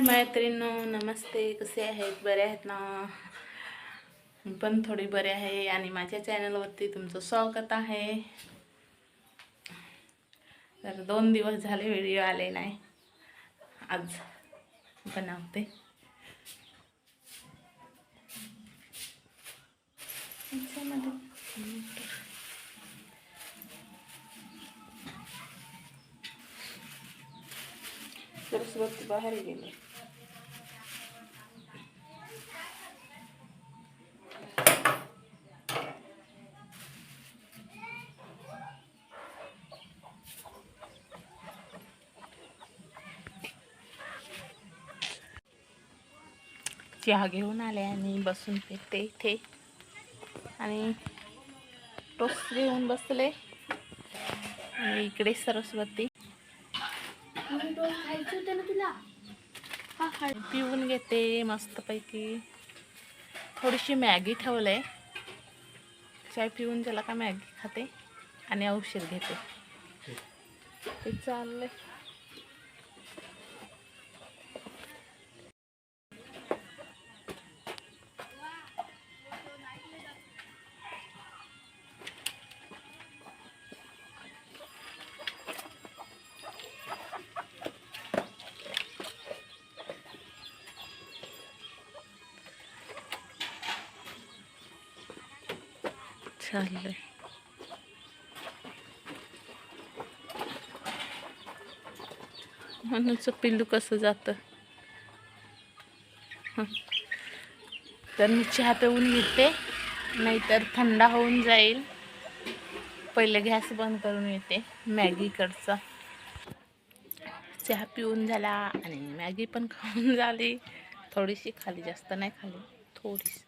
हाय मैत्रिणींनो नमस्ते कसे आहेत बरे आहेत ना पण थोडी बरे आहे आणि माझ्या चॅनलवरती तुमचं स्वागत आहे तर दोन दिवस झाले व्हिडिओ आले नाही आज बनवते तर बाहेर गेले चहा घेऊन आले आणि बसून फिरते इथे. आणि टोस्ट घेऊन बसले. आणि इकडे सरस्वती. हा हा पिऊन घेते मस्तपैकी. थोडीशी मॅगी ठेवलंय. चाय पिऊन त्याला का मॅगी खाते आणि औषध घेते. ते चाललंय. चाललंय म्हणूनच पिल्लू कसं जातं? तर मी चहा पिऊन घेते नाहीतर थंडा होऊन जाईल. पहिले गॅस बंद करून येते मॅगीकडचा चहा पिऊन झाला आणि मॅगी पण खाऊन झाली. थोडीशी खाली जास्त नाही खाली थोडीशी.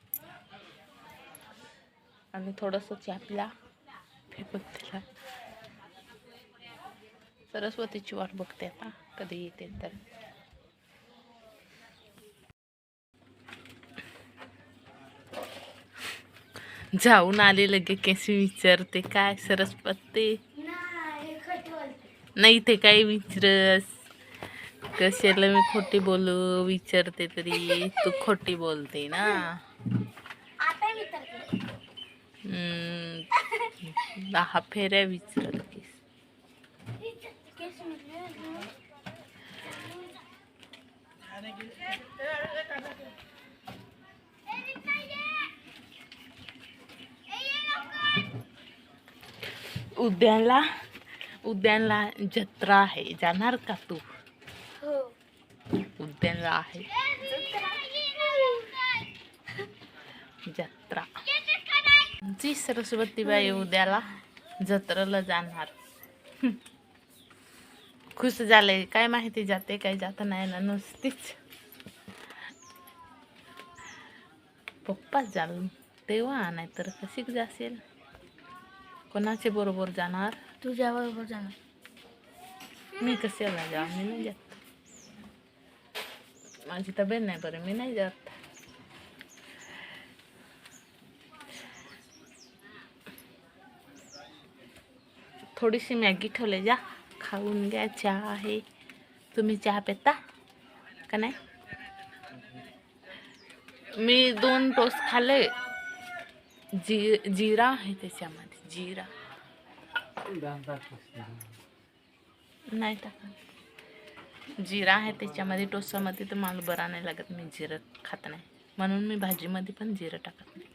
आणि थोडंसं चॅपला फेकून दिला सरस्वतीची वाट बघते आता. कधी येते तर. जाऊन आले लगे कशी विचारते काय सरस्वती? नाही ते काय विचारस. कशाला मी खोटी बोलू? विचारते तरी. तू खोटी बोलते ना. दहा फेऱ्या विचारतेस केस. उद्याला उद्यानला जत्रा आहे. जाणार का तू? हो. उद्यानला आहे. जत्रा. जी सरस्वतीबाई उद्याला. जत्रेला जाणार. खुश झाले. काय माहिती जाते काय जात नाही ना नुसतीच. पप्पाच जाल तेव्हा नाहीतर कशी जाशील कोणाचे बरोबर जाणार? तुझ्या बरोबर जाणार. मी कशाला जा मी नाही जात. माझी तब्येत नाही बरं. मी नाही जात. थोडीशी मॅगी ठेवले जा. खाऊन घ्या चहा आहे. तुम्ही चहा पिता का नाही? मी दोन टोस्ट खाल्ले. जी जिरा आहे त्याच्यामध्ये जिरा. नाही टाका जिरा आहे त्याच्यामध्ये टोस्टामध्ये तर मला बरा नाही लागत. मी जिरं खात नाही. म्हणून मी भाजीमध्ये पण जिरं टाकत नाही.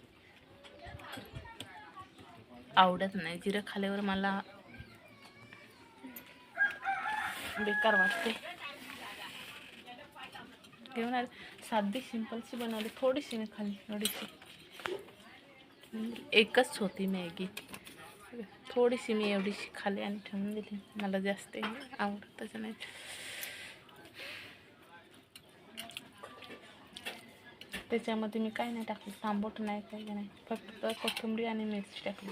आवडत नाही. जिरं खाल्यावर मला बेकार वाटते. घेऊन आले. साधी सिंपलची बनवली थोडीशी मी खाली थोडीशी. एकच होती मॅगी. थोडीशी मी एवढीशी खाली आणि ठेवून दिली. मला जास्त आवडतच नाही. त्याच्यामध्ये मी काय नाही टाकलं तांबट नाही काही नाही. फक्त कोथिंबरी आणि मिरची टाकली.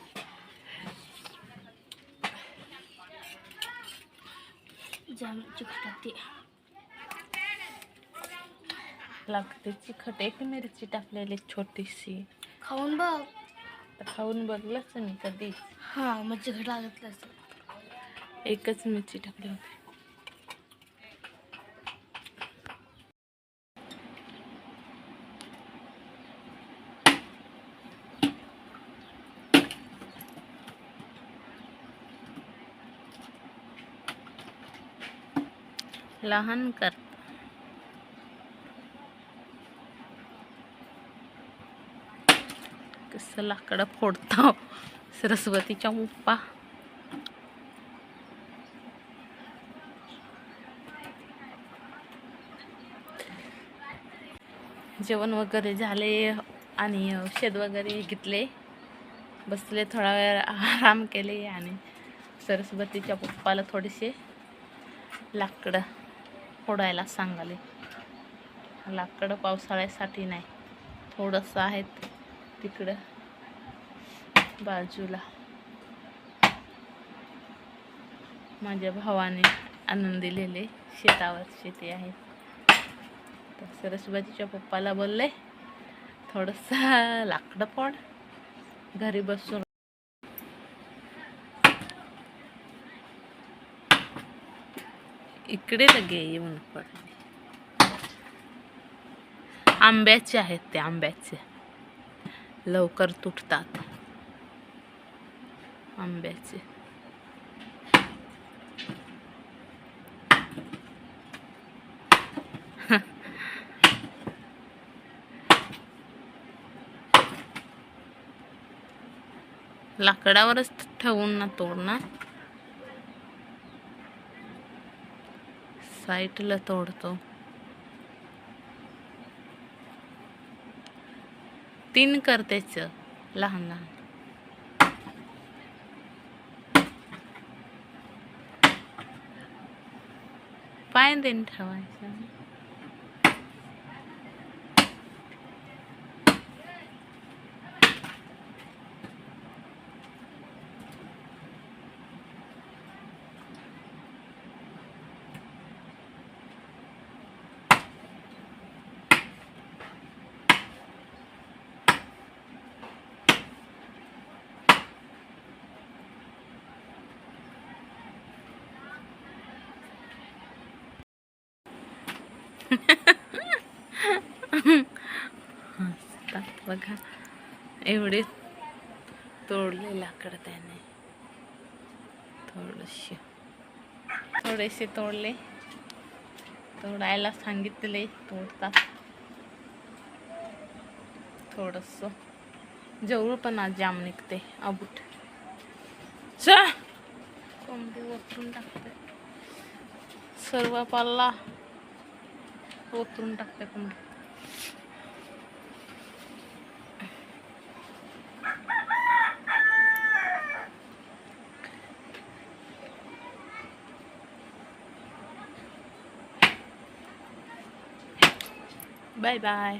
जाम चिकटाती लागते चिकट. एक मिरची टाकलेली छोटीशी. खाऊन बघ. खाऊन बघलंच मी कधीच. हा मग चिकट लागत एकच मिरची टाकली होती. लहान कर. कसं लाकडं फोडतो सरस्वतीच्या उप्पा जेवण वगैरे झाले आणि औषध वगैरे घेतले. बसले थोडा वेळ आराम केले आणि सरस्वतीच्या पप्पाला थोडेसे लाकडं फोडायला सांगाले. लाकडं पावसाळ्यासाठी नाही. थोडंसं आहेत तिकडं बाजूला. माझ्या भावाने आणून दिलेले शेतावर शेती आहे. तर सरस्वतीच्या पप्पाला बोलले थोडंसं लाकडं फोड. घरी बसून इकडे लगे येऊन पडले आंब्याचे आहेत ते आंब्याचे. लवकर तुटतात. आंब्याचे. लाकडावरच ठेवून ना तोडणार? साईटला तोडतो. तीन करतेच लहान लहान. पाय देऊन ठेवायचं. बघा एवढे तोडले लाकड त्याने. थोडेसे थोडेसे तोडले. तोडायला सांगितले तोडता थोडस. जवळ पण आज जाम निघते अबूट. कोंबडी वतरून टाकते. सर्व पाल्ला वतरून टाकते कोंबडी बाय बाय